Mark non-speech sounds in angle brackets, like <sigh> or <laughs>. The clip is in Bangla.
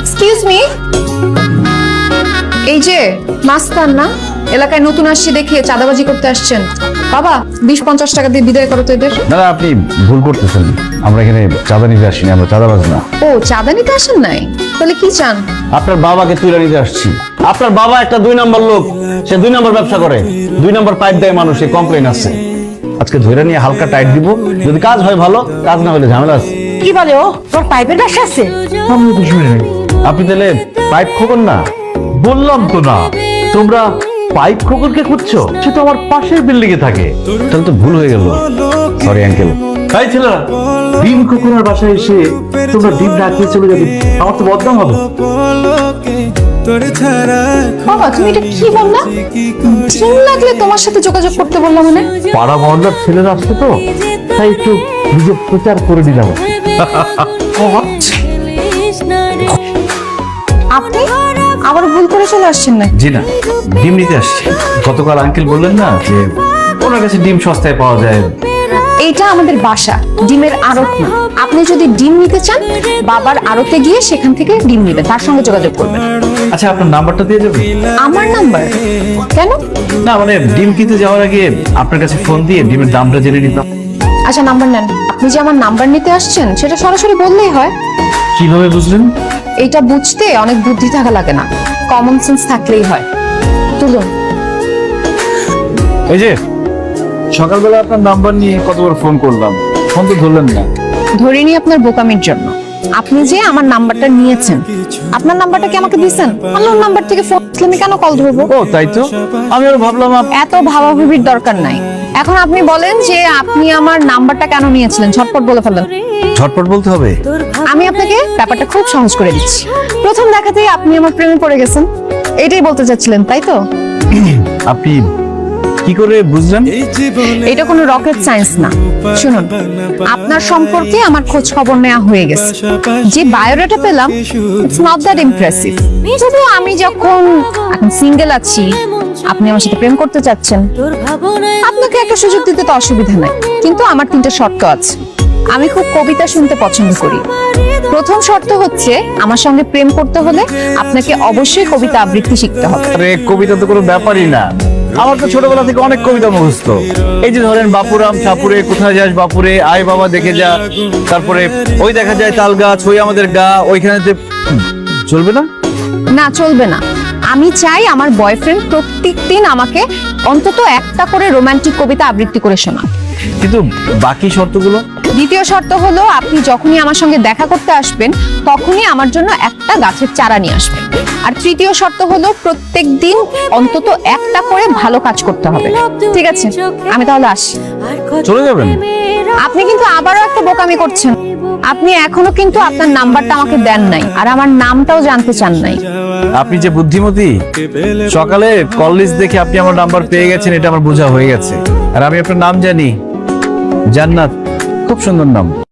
এক্সকিউজ মি এই যে মাস্তান না? এলাকায় নতুন আসছি দেখে চাঁদাবাজি করতে আসছেন। বাবা বিশ পঞ্চাশ টাকা দিয়ে বিদায় করো তো এদের। দাদা আপনি ভুল করতেছেন। আমরা এখানে চাঁদা নিতে আসিনি আমরা চাঁদাবাজ না। ও চাঁদা নিতে আসেন নাই? তাহলে কি চান? আপনার বাবাকে তুলে নিতে আসছি। আপনার বাবা একটা দুই নম্বর লোক সে দুই নম্বর ব্যবসা করে। দুই নম্বর পাইপ দেয় মানুষে কমপ্লেন আছে। আজকে ধরে নিয়ে হালকা টাইট দিব। যদি কাজ হয় ভালো কাজ না হলে ঝামেলা আছে। কি বলে ও? তোর পাইপের ব্যবসা আছে? আপনি তাহলে পাইপ খোকন না? বললাম তো না। তোমরা পাইপ খোকনকে খুঁজছো? সে তো আমার পাশের বিল্ডিং এ থাকে। তাহলে তো ভুল হয়ে গেল। সরি আঙ্কেল তাই ছেলেরা ডিম খোকনের বাসায় এসে তোমরা ডিম না খেয়ে চলে যাবে। আমার তো বদনাম হবে। বাবা তুমি এটা কি বললা? ডিম লাগলে তোমার সাথে যোগাযোগ করতে বললাম মানে? পাড়া মহল্লার ছেলেরা আসছে তো। তাই একটু নিজে প্রচার করে দিলাম <laughs> <laughs> আপনি? আবার ভুল করে চলে আসছেন না জি না ডিম নিতে আসছি। গতকাল আঙ্কেল বললেন না যে ওনার কাছে ডিম সস্তায় পাওয়া যায়। এইটা আমাদের বাসা ডিমের আড়ত না। আপনি যদি ডিম নিতে চান বাবার আড়তে গিয়ে সেখান থেকে ডিম নেবেন তার সঙ্গে যোগাযোগ করবেন। আচ্ছা আপনার নাম্বারটা দিয়ে যাবেন? আমার নাম্বার? কেন? না মানে ডিম কিনতে যাওয়ার আগে আপনার কাছে ফোন দিয়ে ডিমের দামটা জেনে নিতাম। আচ্ছা নাম্বার নেন। আপনি যে আমার নাম্বার নিতে আসছেন সেটা সরাসরি বললেই হয়। কীভাবে বুঝলেন? এটা বুঝতে অনেক বুদ্ধি থাকা লাগে না। কমন সেন্স থাকলেই হয়। তুলুন। এই যে, সকালবেলা আপনার নাম্বার নিয়ে কতবার ফোন করলাম। ফোন তো ধরলেন না। ধরিনি আপনার বোকামির জন্য। আপনি যে আমার নাম্বারটা নিয়েছেন আপনার নাম্বারটা কি আমাকে দিয়েছেন আমার নাম্বার থেকে ফোন আমি কেন কল ধরবো? ও তাই তো? আমি আর ভাবলাম এত ভাবাভাবির দরকার নাই। এখন আপনি বলেন যে আপনি আমার নাম্বারটা কেন নিয়েছিলেন? ঝটপট বলে ফেলেন। ঝটপট বলতে হবে? আমি আপনাকে ব্যাপারটা খুব সহজ করে দিচ্ছি। প্রথম দেখাতেই আপনি আমার প্রেমে পড়ে গেছেন। এটাই বলতে চাচ্ছিলেন তাই তো? আপনি কি করে বুঝলেন? এটা কোনো রকেট সায়েন্স না। শুনুন আপনার সম্পর্কে আমার খোঁজ খবর নেওয়া হয়ে গেছে। যে বায়োডাটা পেলাম ইটস নট দ্যাট ইমপ্রেসিভ যদিও আমি যখন এখন সিঙ্গেল আছি আপনি আমার সাথে প্রেম করতে চাচ্ছেন আপনাকে একটা সুযোগ দিতে তো অসুবিধা নাই। কিন্তু আমার তিনটা শর্ত আছে। আমি খুব কবিতা শুনতে পছন্দ করি। প্রথম শর্ত হচ্ছে আমার সঙ্গে প্রেম করতে হলে আপনাকে অবশ্যই কবিতা আবৃত্তি শিখতে হবে। আরে কবিতা তো কোনো ব্যাপারই না। আমার তো ছোটবেলা থেকে অনেক কবিতা মুখস্থ। এই যে ধরেন বাপুরাম সাপুরে কোথায় যাস বাপুরে, আয় বাবা দেখে যা। তারপরে ওই দেখা যায় তাল গাছ, ওই আমাদের গা ওইখানেতে চলবে না? না, চলবে না। আমি চাই আমার বয়ফ্রেন্ড প্রত্যেক দিন আমাকে অন্তত একটা করে রোমান্টিক কবিতা আবৃত্তি করে শোনা কিন্তু বাকি শর্তগুলো? দ্বিতীয় শর্ত হলো আপনি যখনই আমার সঙ্গে দেখা করতে আসবেন তখনই আমার জন্য একটা গাছের চারা নিয়ে আসবেন। আর তৃতীয় শর্ত হলো প্রত্যেক দিন অন্তত একটা করে ভালো কাজ করতে হবে। ঠিক আছে আমি তাহলে আসি। চলে যাবেন? আপনি কিন্তু আবারও একটা বোকামি করছেন। আপনি এখনও কিন্তু আপনার নাম্বারটা আমাকে দেন নাই আর আমার নামটাও জানতে চান নাই। আপনি যে বুদ্ধিমতী সকালে কল লিস্ট দেখে আপনি আমার নাম্বার পেয়ে গেছেন এটা আমার বোঝা হয়ে গেছে। আর আমি আপনার নাম জানি। জান্নাত। খুব সুন্দর নাম।